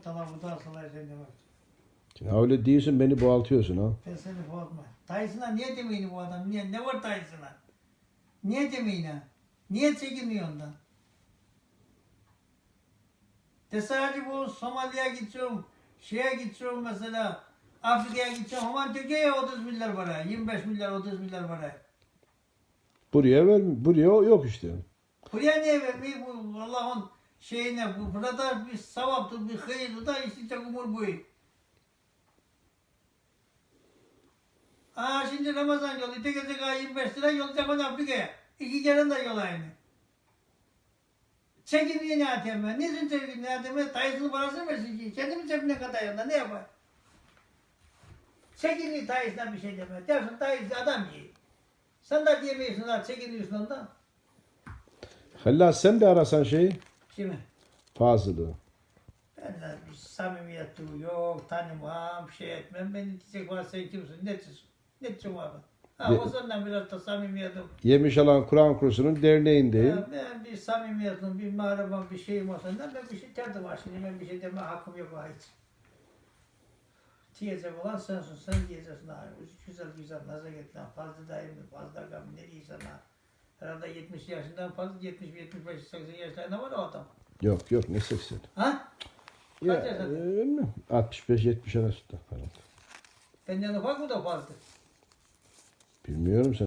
tarafı da salay sen demek. Ya öyle değilsin beni boğaltıyorsun ha. Ben seni bozma. Dayısına niye demeyin bu adam? Niye? Ne var dayısına? Niye demeyin ha? Niye çekiniyor ondan? De sadece bu Somali'ye gideceğim, şeye gideceğim mesela, Afrika'ya gideceğim, hemen Türkiye'ye 30 milyar para, 25 milyar, 30 milyar para. Buraya ver, buraya yok işte. Buraya niye vermiyor bu Allah'ın şeyine, bu burada bir sevaptır, bir hayırdır da işte umur bu. Aa şimdi Ramazan yolu, tek gelecek ay 25 lira yol yapın Afrika'ya. İki kere de yol aynı. Çekin yine ben. Niçin çekin ne atayım ben? Dayısının parasını versin ki. Kendimi cebine katayım da ne yapar? Çekin dayısına bir şey deme. Dersin dayısı adam iyi. Sen de diyemiyorsun ha çekiniyorsun ondan. Halil sen de arasan şeyi. Şimdi Fazıl'ı. ben de samimiyet yok, tanımam, şey etmem. Beni diyecek var sen kimsin, ne diyorsun? Ne diyorsun abi? Ha, Ye- o senden biraz da samimiyetim. Yemiş alan Kur'an kursunun derneğindeyim. Ya ben bir samimiyetim, bir mağrabam, bir şeyim olsa ben bir şey derdim var. Şimdi ben bir şey deme hakkım yok ha hiç. Diyecek olan sensin, sen diyeceksin ha. Güzel güzel nazaketle, fazla daim, fazla gam, ne diyorsan ha. Herhalde 70 yaşından fazla, 70, 75, 80 yaşlarında var o adam. Yok yok ne 80. Ha? Ya, Kaç yaşında? e, bilmem. 65-70 arasında falan. Benden ufak mı da fazla? Bilmiyorum sen.